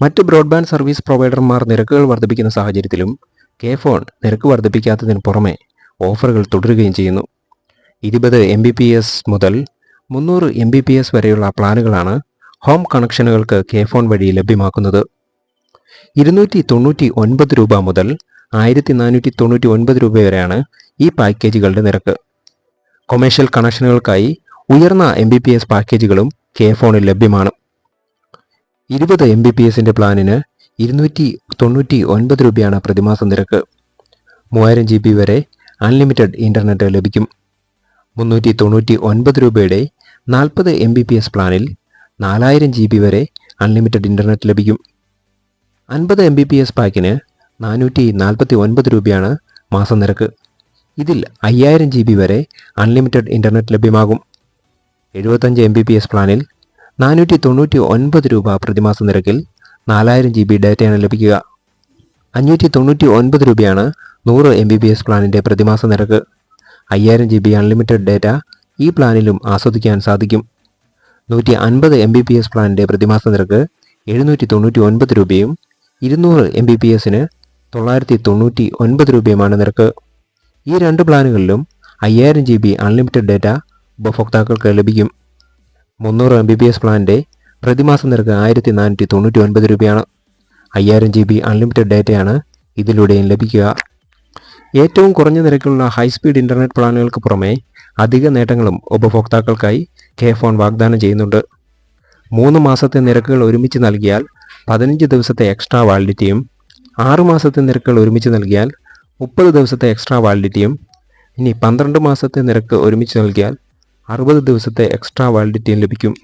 മറ്റ് broadband service പ്രൊവൈഡർമാർ നിരക്കുകൾ വർദ്ധിപ്പിക്കുന്ന സാഹചര്യത്തിലും കെ ഫോൺ നിരക്ക് വർദ്ധിപ്പിക്കാത്തതിന് പുറമെ ഓഫറുകൾ തുടരുകയും ചെയ്യുന്നു. ഇരുപത് എം ബി പി എസ് മുതൽ മുന്നൂറ് എം ബി പി എസ് വരെയുള്ള പ്ലാനുകളാണ് ഹോം കണക്ഷനുകൾക്ക് കെ ഫോൺ വഴി ലഭ്യമാക്കുന്നത്. ഇരുന്നൂറ്റി തൊണ്ണൂറ്റി ഒൻപത് രൂപ മുതൽ ആയിരത്തി നാനൂറ്റി തൊണ്ണൂറ്റി ഒൻപത് രൂപ വരെയാണ് ഈ പാക്കേജുകളുടെ നിരക്ക്. കൊമേഴ്ഷ്യൽ കണക്ഷനുകൾക്കായി ഉയർന്ന എം ബി പി എസ് പാക്കേജുകളും കെ ഫോണിൽ ലഭ്യമാണ്. ഇരുപത് എം ബി പി എസിന്റെ പ്ലാനിന് ഇരുന്നൂറ്റി തൊണ്ണൂറ്റി ഒൻപത് രൂപയാണ് പ്രതിമാസ നിരക്ക്. മൂവായിരം ജി ബി വരെ അൺലിമിറ്റഡ് ഇന്റർനെറ്റ് ലഭിക്കും. മുന്നൂറ്റി തൊണ്ണൂറ്റി ഒൻപത് രൂപയുടെ നാൽപ്പത് എം ബി പി എസ് പ്ലാനിൽ നാലായിരം ജി ബി വരെ അൺലിമിറ്റഡ് ഇന്റർനെറ്റ് ലഭിക്കും. അൻപത് എം ബി പി എസ് പാക്കിന് നാനൂറ്റി നാൽപ്പത്തി ഒൻപത് രൂപയാണ് മാസം നിരക്ക്. ഇതിൽ അയ്യായിരം ജി ബി വരെ അൺലിമിറ്റഡ് ഇന്റർനെറ്റ് ലഭ്യമാകും. എഴുപത്തഞ്ച് എം ബി പി എസ് പ്ലാനിൽ നാനൂറ്റി തൊണ്ണൂറ്റി ഒൻപത് രൂപ പ്രതിമാസ നിരക്കിൽ നാലായിരം ജി ബി ഡാറ്റയാണ് ലഭിക്കുക. അഞ്ഞൂറ്റി തൊണ്ണൂറ്റി ഒൻപത് രൂപയാണ് നൂറ് എം ബി ബി എസ് പ്ലാനിന്റെ പ്രതിമാസ നിരക്ക്. അയ്യായിരം ജി ബി അൺലിമിറ്റഡ് ഡാറ്റ ഈ പ്ലാനിലും ആസ്വദിക്കാൻ സാധിക്കും. നൂറ്റി അൻപത് എം ബി ബി എസ് പ്ലാനിന്റെ പ്രതിമാസ നിരക്ക് എഴുന്നൂറ്റി തൊണ്ണൂറ്റി ഒൻപത് രൂപയും ഇരുന്നൂറ് എം ബി ബി എസിന് തൊള്ളായിരത്തി തൊണ്ണൂറ്റി ഒൻപത് രൂപയുമാണ് നിരക്ക്. ഈ രണ്ട് പ്ലാനുകളിലും അയ്യായിരം ജി ബി അൺലിമിറ്റഡ് ഡാറ്റ ഉപഭോക്താക്കൾക്ക് ലഭിക്കും. മുന്നൂറ് എം ബി ബി എസ് പ്ലാനിന്റെ പ്രതിമാസ നിരക്ക് ആയിരത്തി നാനൂറ്റി തൊണ്ണൂറ്റി ഒൻപത് രൂപയാണ്. അയ്യായിരം ജി ബി അൺലിമിറ്റഡ് ഡാറ്റയാണ് ഇതിലൂടെയും ലഭിക്കുക. ഏറ്റവും കുറഞ്ഞ നിരക്കിലുള്ള ഹൈസ്പീഡ് ഇന്റർനെറ്റ് പ്ലാനുകൾക്ക് പുറമെ അധിക നേട്ടങ്ങളും ഉപഭോക്താക്കൾക്കായി കെ ഫോൺ വാഗ്ദാനം ചെയ്യുന്നുണ്ട്. മൂന്ന് മാസത്തെ നിരക്കുകൾ ഒരുമിച്ച് നൽകിയാൽ പതിനഞ്ച് ദിവസത്തെ എക്സ്ട്രാ വാലിഡിറ്റിയും ആറ് മാസത്തെ നിരക്കുകൾ ഒരുമിച്ച് നൽകിയാൽ മുപ്പത് ദിവസത്തെ എക്സ്ട്രാ വാലിഡിറ്റിയും ഇനി പന്ത്രണ്ട് മാസത്തെ നിരക്ക് ഒരുമിച്ച് നൽകിയാൽ അറുപത് ദിവസത്തെ എക്സ്ട്രാ വാലിഡിറ്റിയും ലഭിക്കും.